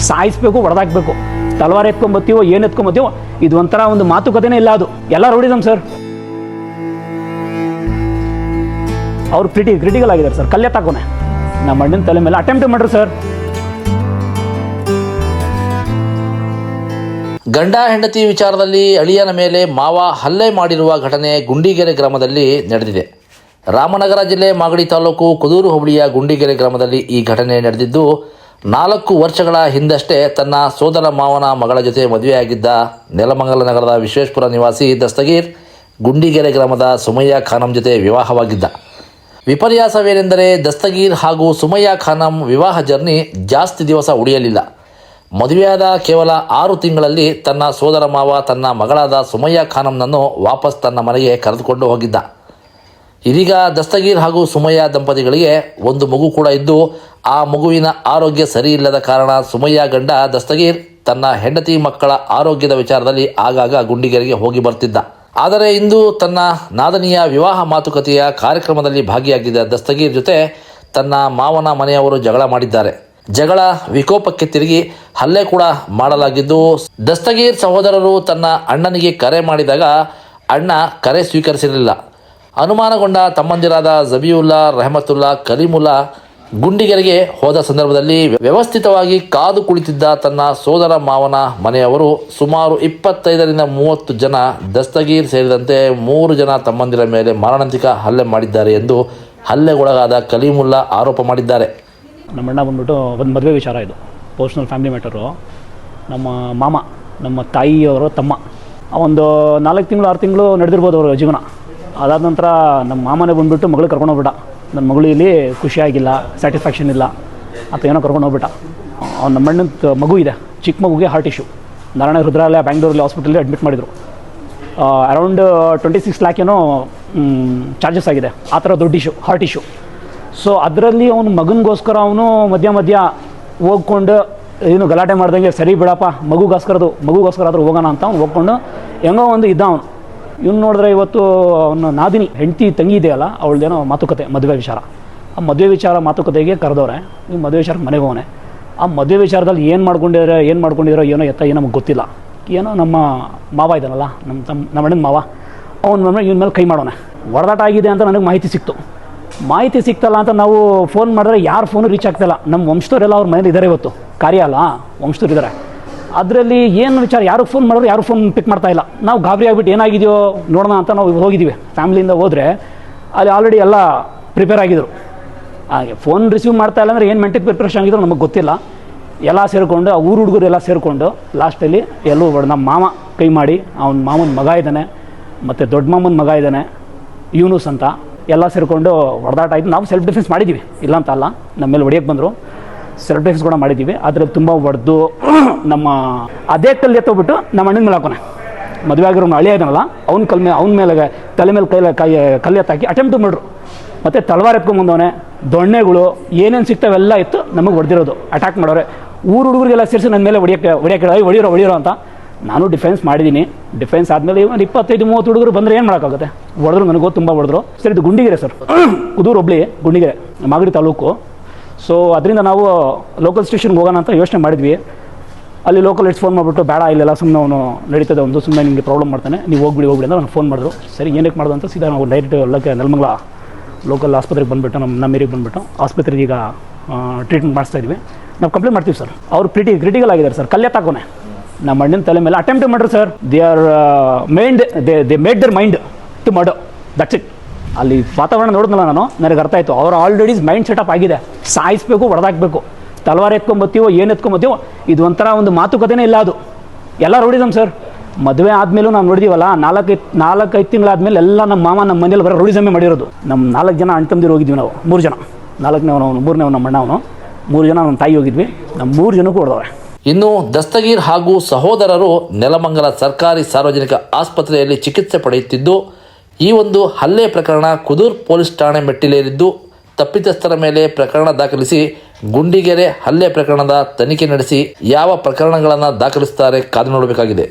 ಸಾಯಿಸ್ಬೇಕು ಹೊಡೆದಾಕ್ಬೇಕು ತಲವಾರ ಎತ್ಕೊಂಬತ್ತೀವೋ, ಏನು ಎತ್ಕೊಂಬತ್ತೀವೋ, ಇದು ಒಂಥರ ಒಂದು ಮಾತುಕತೆನೇ ಇಲ್ಲ ಅದು. ಎಲ್ಲ ರೋಡಿಸಮ್ ಸರ್. ಅವ್ರು ಕ್ರಿಟಿ ಕ್ರಿಟಿಕಲ್ ಆಗಿದ್ದಾರೆ ಸರ್. ಕಲ್ಲೆ ತಾಕೋನೆ ನಮ್ಮ ಅಣ್ಣನ ತಲೆ ಮೇಲೆ ಅಟೆಂಪ್ಟ್ ಮಾಡ್ರಿ ಸರ್. ಗಂಡ ಹೆಂಡತಿ ವಿಚಾರದಲ್ಲಿ ಅಳಿಯನ ಮೇಲೆ ಮಾವ ಹಲ್ಲೆ ಮಾಡಿರುವ ಘಟನೆ ಗುಂಡಿಗೆರೆ ಗ್ರಾಮದಲ್ಲಿ ನಡೆದಿದೆ. ರಾಮನಗರ ಜಿಲ್ಲೆ ಮಾಗಡಿ ತಾಲೂಕು ಕುದೂರು ಹೋಬಳಿಯ ಗುಂಡಿಗೆರೆ ಗ್ರಾಮದಲ್ಲಿ ಈ ಘಟನೆ ನಡೆದಿದ್ದು ನಾಲ್ಕು ವರ್ಷಗಳ ಹಿಂದಷ್ಟೇ ತನ್ನ ಸೋದರ ಮಾವನ ಮಗಳ ಜೊತೆ ಮದುವೆಯಾಗಿದ್ದ ನೆಲಮಂಗಲ ನಗರದ ವಿಶ್ವೇಶ್ವರ ನಿವಾಸಿ ದಸ್ತಗೀರ್ ಗುಂಡಿಗೆರೆ ಗ್ರಾಮದ ಸುಮಯ್ಯ ಖಾನಂ ಜೊತೆ ವಿವಾಹವಾಗಿದ್ದ. ವಿಪರ್ಯಾಸವೇನೆಂದರೆ ದಸ್ತಗೀರ್ ಹಾಗೂ ಸುಮಯ್ಯ ಖಾನಂ ವಿವಾಹ ಜರ್ನಿ ಜಾಸ್ತಿ ದಿವಸ ಉಳಿಯಲಿಲ್ಲ. ಮದುವೆಯಾದ ಕೇವಲ ಆರು ತಿಂಗಳಲ್ಲಿ ತನ್ನ ಸೋದರ ಮಾವ ತನ್ನ ಮಗಳಾದ ಸುಮಯ್ಯ ಖಾನಂನನ್ನು ವಾಪಸ್ ತನ್ನ ಮನೆಗೆ ಕರೆದುಕೊಂಡು ಹೋಗಿದ್ದ. ಇದೀಗ ದಸ್ತಗೀರ್ ಹಾಗೂ ಸುಮಯ್ಯ ದಂಪತಿಗಳಿಗೆ ಒಂದು ಮಗು ಕೂಡ ಇದ್ದು, ಆ ಮಗುವಿನ ಆರೋಗ್ಯ ಸರಿಯಿಲ್ಲದ ಕಾರಣ ಸುಮಯ್ಯ ಗಂಡ ದಸ್ತಗೀರ್ ತನ್ನ ಹೆಂಡತಿ ಮಕ್ಕಳ ಆರೋಗ್ಯದ ವಿಚಾರದಲ್ಲಿ ಆಗಾಗ ಗುಂಡಿಗೆರೆಗೆ ಹೋಗಿ ಬರ್ತಿದ್ದ. ಆದರೆ ಇಂದು ತನ್ನ ನಾದನಿಯ ವಿವಾಹ ಮಾತುಕತೆಯ ಕಾರ್ಯಕ್ರಮದಲ್ಲಿ ಭಾಗಿಯಾಗಿದ್ದ ದಸ್ತಗೀರ್ ಜೊತೆ ತನ್ನ ಮಾವನ ಮನೆಯವರು ಜಗಳ ಮಾಡಿದ್ದಾರೆ. ಜಗಳ ವಿಕೋಪಕ್ಕೆ ತಿರುಗಿ ಹಲ್ಲೆ ಕೂಡ ಮಾಡಲಾಗಿದ್ದು, ದಸ್ತಗೀರ್ ಸಹೋದರರು ತನ್ನ ಅಣ್ಣನಿಗೆ ಕರೆ ಮಾಡಿದಾಗ ಅಣ್ಣ ಕರೆ ಸ್ವೀಕರಿಸಿರಲಿಲ್ಲ ಅನುಮಾನಗೊಂಡ ತಮ್ಮಂದಿರಾದ ಜಬಿಯುಲ್ಲಾ, ರೆಹಮತುಲ್ಲಾ ಕರೀಮುಲ್ಲಾ ಗುಂಡಿಗೆರೆಗೆ ಹೋದ ಸಂದರ್ಭದಲ್ಲಿ ವ್ಯವಸ್ಥಿತವಾಗಿ ಕಾದು ಕುಳಿತಿದ್ದ ತನ್ನ ಸೋದರ ಮಾವನ ಮನೆಯವರು ಸುಮಾರು ಇಪ್ಪತ್ತೈದರಿಂದ ಮೂವತ್ತು ಜನ ದಸ್ತಗೀರ್ ಸೇರಿದಂತೆ ಮೂರು ಜನ ತಮ್ಮಂದಿರ ಮೇಲೆ ಮಾರಣಾಂತಿಕ ಹಲ್ಲೆ ಮಾಡಿದ್ದಾರೆ ಎಂದು ಹಲ್ಲೆಗೊಳಗಾದ ಕಲೀಮುಲ್ಲಾ ಆರೋಪ ಮಾಡಿದ್ದಾರೆ. ನಮ್ಮಣ್ಣ ಬಂದ್ಬಿಟ್ಟು ಒಂದು ಮದುವೆ ವಿಚಾರ ಇದು. ಪರ್ಸ್ನಲ್ ಫ್ಯಾಮಿಲಿ ಮ್ಯಾಟರು ನಮ್ಮ ಮಾಮ, ನಮ್ಮ ತಾಯಿಯವರು ತಮ್ಮ. ಒಂದು ನಾಲ್ಕು ತಿಂಗಳು, ಆರು ತಿಂಗಳು ನಡೆದಿರ್ಬೋದು ಅವರ ಜೀವನ. ಅದಾದ ನಂತರ ನಮ್ಮ ಮಾಮನೆ ಬಂದುಬಿಟ್ಟು ಮಗಳು ಕರ್ಕೊಂಡೋಗ್ಬಿಟ್ಟ ನನ್ನ ಮಗಳು ಇಲ್ಲಿ ಖುಷಿಯಾಗಿಲ್ಲ ಸ್ಯಾಟಿಸ್ಫ್ಯಾಕ್ಷನ್ ಇಲ್ಲ. ಅಂತ ಏನೋ ಕರ್ಕೊಂಡು ಹೋಗ್ಬಿಟ್ಟ. ಅವ್ನು ನಮ್ಮ ಅಣ್ಣನ ಮಗು ಇದೆ. ಚಿಕ್ಕ ಮಗುಗೆ ಹಾರ್ಟ್ ಇಶ್ಯೂ ನಾರಾಯಣ ಹೃದಯಾಲಯ ಬ್ಯಾಂಗ್ಳೂರಲ್ಲಿ ಹಾಸ್ಪಿಟಲಲ್ಲಿ ಅಡ್ಮಿಟ್ ಮಾಡಿದರು. ಅರೌಂಡ್ ಟ್ವೆಂಟಿ ಸಿಕ್ಸ್ ಲ್ಯಾಕ್ ಏನೋ ಚಾರ್ಜಸ್ ಆಗಿದೆ. ಆ ಥರ ದೊಡ್ಡ ಇಶ್ಯೂ ಹಾರ್ಟ್ ಇಶ್ಯೂ ಸೊ ಅದರಲ್ಲಿ ಅವನು ಮಗನಿಗೋಸ್ಕರ ಅವನು ಮಧ್ಯ ಮಧ್ಯ ಹೋಗ್ಕೊಂಡು ಏನು ಗಲಾಟೆ ಮಾಡ್ದಂಗೆ, ಸರಿ ಬಿಡಪ್ಪ ಮಗುಗೋಸ್ಕರದು ಮಗುಗೋಸ್ಕರ ಆದರೂ ಹೋಗೋಣ ಅಂತ ಅವ್ನು ಹೋಗ್ಕೊಂಡು ಹೆಂಗೋ ಒಂದು ಇದ್ದ ಅವನು. ಇವ್ನು ನೋಡಿದ್ರೆ ಇವತ್ತು ಅವನ ನಾದಿನಿ, ಹೆಂಡತಿ, ತಂಗಿ ಇದೆಯಲ್ಲ ಅವಳದೇನೋ ಮಾತುಕತೆ, ಮದುವೆ ವಿಚಾರ. ಆ ಮದುವೆ ವಿಚಾರ ಮಾತುಕತೆಗೆ ಕರೆದವ್ರೆ ನೀವು ಮದುವೆ ವಿಚಾರಕ್ಕೆ ಮನೆಗೆ ಹೋಗನೆ ಆ ಮದುವೆ ವಿಚಾರದಲ್ಲಿ ಏನು ಮಾಡ್ಕೊಂಡಿದ್ರೆ, ಏನು ಮಾಡ್ಕೊಂಡಿರೋ ಏನೋ ಎತ್ತ, ಏನೋ ನಮಗೆ ಗೊತ್ತಿಲ್ಲ. ಏನೋ ನಮ್ಮ ಮಾವ ಇದ್ದಾನಲ್ಲ ನಮ್ಮ ತಮ್ಮ ನಮ್ಮ ಅಣ್ಣನ ಮಾವ, ಅವ್ನು ಮೇಲೆ ಇವನ ಮೇಲೆ ಕೈ ಮಾಡೋಣ ಹೊಡೆದಾಟ ಆಗಿದೆ ಅಂತ ನನಗೆ ಮಾಹಿತಿ ಸಿಕ್ತು. ಮಾಹಿತಿ ಸಿಕ್ತಲ್ಲ ಅಂತ ನಾವು ಫೋನ್ ಮಾಡಿದ್ರೆ ಯಾರು ಫೋನು ರೀಚ್ ಆಗ್ತಾಯಿಲ್ಲ ನಮ್ಮ ವಂಶದವರೆಲ್ಲ ಅವ್ರ ಮನೇಲಿ ಇದ್ದಾರೆ ಇವತ್ತು. ಕಾರ್ಯ ಅಲ್ಲ ವಂಶದವ್ರು ಇದ್ದಾರೆ ಅದರಲ್ಲಿ ಏನು ವಿಚಾರ, ಯಾರು ಫೋನ್ ಮಾಡೋರು ಯಾರು ಫೋನ್ ಪಿಕ್ ಮಾಡ್ತಾ ಇಲ್ಲ. ನಾವು ಗಾಬರಿ ಆಗಿಬಿಟ್ಟು ಏನಾಗಿದೆಯೋ ನೋಡೋಣ ಅಂತ ನಾವು ಹೋಗಿದ್ದೀವಿ. ಫ್ಯಾಮಿಲಿಯಿಂದ ಹೋದರೆ ಅಲ್ಲಿ ಆಲ್ರೆಡಿ ಎಲ್ಲ ಪ್ರಿಪೇರ್ ಆಗಿದ್ರು. ಹಾಗೆ ಫೋನ್ ರಿಸೀವ್ ಮಾಡ್ತಾ ಇಲ್ಲ ಅಂದರೆ ಏನು ಮೆಂಟಲ್ ಪ್ರಿಪ್ರೇಷನ್ ಆಗಿದ್ರು ನಮಗೆ ಗೊತ್ತಿಲ್ಲ. ಎಲ್ಲ ಸೇರಿಕೊಂಡು, ಆ ಊರು ಹುಡುಗರು ಎಲ್ಲ ಸೇರಿಕೊಂಡು ಲಾಸ್ಟಲ್ಲಿ ಎಲ್ಲೂ ನಮ್ಮ ಮಾಮ ಕೈ ಮಾಡಿ, ಅವನ ಮಾಮನ ಮಗ ಇದ್ದಾನೆ, ಮತ್ತು ದೊಡ್ಡ ಮಾಮನ ಮಗ ಇದ್ದಾನೆ, ಯೂನುಸ್ ಅಂತ ಎಲ್ಲ ಸೇರಿಕೊಂಡು ಹೊಡೆದಾಟ ಆಯಿತು. ನಾವು ಸೆಲ್ಫ್ ಡಿಫೆನ್ಸ್ ಮಾಡಿದ್ದೀವಿ. ಇಲ್ಲ ಅಂತ ಅಲ್ಲ ನಮ್ಮ ಮೇಲೆ ಹೊಡಿಯೋಕ್ಕೆ ಬಂದರು. ಡಿಫೆನ್ಸ್ ಕೂಡ ಮಾಡಿದ್ದೀವಿ ಅದ್ರಲ್ಲಿ ತುಂಬ ಹೊಡೆದು ನಮ್ಮ ಅದೇ ಕಲ್ಲು ಎತ್ತೋಗ್ಬಿಟ್ಟು ನಮ್ಮ ಅಣ್ಣನ ಮೇಲೆ ಹಾಕೋಣ. ಮದುವೆ ಆಗಿರೋ ಹಳೆ ಇದನ್ನಲ್ಲ ಅವ್ನ ಕಲ್ ಮೇಲೆ ಅವ್ನ ಮೇಲೆ ತಲೆ ಮೇಲೆ ಕೈ ಕೈ ಕಲ್ಲು ಎತ್ತಾಕಿ ಅಟೆಂಪ್ಟ್ ಮಾಡ್ರು. ಮತ್ತು ತಳವಾರ ಎತ್ಕೊಂಬಂದವನೇ ದೊಣ್ಣೆಗಳು, ಏನೇನು ಸಿಗ್ತಾವೆಲ್ಲ ಇತ್ತು ನಮಗೆ ಹೊಡೆದಿರೋದು ಅಟ್ಯಾಕ್ ಮಾಡೋರೆ. ಊರು ಹುಡುಗರಿಗೆಲ್ಲ ಸೇರಿಸಿ ನನ್ನ ಮೇಲೆ ಹೊಡಿಯೋಕ್ಕೆ ಹೊಡಿಯೋಕೆ ಐ ಹೊಡಿರೋ ಹೊಡಿರೋ ಅಂತ. ನಾನು ಡಿಫೆನ್ಸ್ ಮಾಡಿದ್ದೀನಿ ಡಿಫೆನ್ಸ್ ಆದಮೇಲೆ ಒಂದು ಇಪ್ಪತ್ತೈದು, ಮೂವತ್ತು ಹುಡುಗರು ಬಂದರೆ ಏನು ಮಾಡೋಕ್ಕಾಗುತ್ತೆ? ಹೊಡೆದ್ರು ನನಗೂ ತುಂಬ ಹೊಡೆದ್ರು. ಸರ್, ಇದು ಗುಂಡಿಗೆರೆ ಸರ್. ಕುದೂರು ಒಬ್ಳಿ ಗುಂಡಿಗೆರೆ, ಮಾಗಡಿ ತಾಲೂಕು. ಸೊ ಅದರಿಂದ ನಾವು ಲೋಕಲ್ ಸ್ಟೇಷನ್ಗೆ ಹೋಗೋಣ ಅಂತ ಯೋಚನೆ ಮಾಡಿದ್ವಿ. ಅಲ್ಲಿ ಲೋಕಲ್ ಇಟ್ಸ್ ಫೋನ್ ಮಾಡಿಬಿಟ್ಟು, ಬೇಡ, ಇಲ್ಲೆಲ್ಲ ಸುಮ್ಮನೆ ಅವನು ನಡೀತದೆ, ಒಂದು ಸುಮ್ಮನೆ ನಿಮಗೆ ಪ್ರಾಬ್ಲಮ್ ಮಾಡ್ತಾನೆ. ನೀವು ಹೋಗ್ಬಿಡಿ ಹೋಗ್ಬಿಡಿ ಅಂತ ನಾನು ಫೋನ್ ಮಾಡಿದ್ರು. ಸರಿ ಏನಕ್ಕೆ ಮಾಡೋದು ಅಂತ ಸೀದಾ ನಾವು ಡೈರೆಕ್ಟ್ ಎಲ್ಲಕ್ಕೆ ನೆಲಮಂಗಲ ಲೋಕಲ್ ಆಸ್ಪತ್ರೆಗೆ ಬಂದುಬಿಟ್ಟು, ನಮ್ಮ ನಮ್ಮ ಏರಿಯಾಗೆ ಬಂದುಬಿಟ್ಟು ಆಸ್ಪತ್ರೆಗೆ ಈಗ ಟ್ರೀಟ್ಮೆಂಟ್ ಮಾಡಿಸ್ತಾ ಇದ್ವಿ. ನಾವು ಕಂಪ್ಲೇಂಟ್ ಮಾಡ್ತೀವಿ ಸರ್ ಅವ್ರು ಕ್ರಿಟಿ ಕ್ರಿಟಿಕಲ್ ಆಗಿದ್ದಾರೆ ಸರ್ ಕಲ್ಲೆ ತಾಕೋನೆ. ನಮ್ಮ ಅಣ್ಣನ ತಲೆ ಮೇಲೆ ಅಟೆಂಪ್ಟ್ ಮಾಡ್ರಿ sir they are mind they they made their mind to ಮಾಡೋ ದಟ್ಸ್ ಇಟ್ ಅಲ್ಲಿ ವಾತಾವರಣ ನೋಡಿದ್ನಲ್ಲ ನಾನು? ನನಗೆ ಅರ್ಥ ಆಯಿತು. ಅವ್ರು ಆಲ್ರೆಡಿ ಮೈಂಡ್ ಸೆಟಪ್ ಆಗಿದೆ. ಸಾಯಿಸ್ಬೇಕು ಹೊಡೆದಾಕ್ಬೇಕು ತಲವಾರ ಎತ್ಕೊಂಬತ್ತೀವೋ, ಏನು ಎತ್ಕೊಂಬತ್ತೀವೋ, ಇದು ಒಂಥರ ಒಂದು ಮಾತುಕತೆನೇ ಇಲ್ಲ ಅದು. ಎಲ್ಲ ರೂಢಿದಮ್ ಸರ್ ಮದುವೆ ಆದಮೇಲೂ ನಾವು ನೋಡಿದೀವಲ್ಲ ನಾಲ್ಕೈದು ನಾಲ್ಕೈದು ತಿಂಗಳಾದ್ಮೇಲೆ ಎಲ್ಲ ನಮ್ಮ ಮಾಮ ನಮ್ಮ ಮನೇಲಿ ಬರೋ ರೂಢಿಸಮೆ ಮಾಡಿರೋದು. ನಮ್ಮ ನಾಲ್ಕು ಜನ ಅಣ್ಣ ತಮ್ಮದಿರು ಹೋಗಿದ್ವಿ ನಾವು, ಮೂರು ಜನ. ನಾಲ್ಕನೇ ಅವನು ಮೂರನೇ ನಮ್ಮ ಅಣ್ಣ ಅವನು. ಮೂರು ಜನ ನಮ್ಮ ತಾಯಿ ಹೋಗಿದ್ವಿ. ನಮ್ಮ ಮೂರು ಜನಕ್ಕೂ ಹೊಡೆದವ್ರೆ. ಇನ್ನು ದಸ್ತಗೀರ್ ಹಾಗೂ ಸಹೋದರರು ನೆಲಮಂಗಲ ಸರ್ಕಾರಿ ಸಾರ್ವಜನಿಕ ಆಸ್ಪತ್ರೆಯಲ್ಲಿ ಚಿಕಿತ್ಸೆ ಪಡೆಯುತ್ತಿದ್ದು ಈ ಒಂದು ಹಲ್ಲೆ ಪ್ರಕರಣ ಕುದೂರ್ ಪೊಲೀಸ್ ಠಾಣೆ ಮೆಟ್ಟಿಲೇರಿದ್ದು, ತಪ್ಪಿತಸ್ಥರ ಮೇಲೆ ಪ್ರಕರಣ ದಾಖಲಿಸಿ ಗುಂಡಿಗೆರೆ ಹಲ್ಲೆ ಪ್ರಕರಣದ ತನಿಖೆ ನಡೆಸಿ ಯಾವ ಪ್ರಕರಣಗಳನ್ನು ದಾಖಲಿಸುತ್ತಾರೆ ಕಾದು ನೋಡಬೇಕಾಗಿದೆ.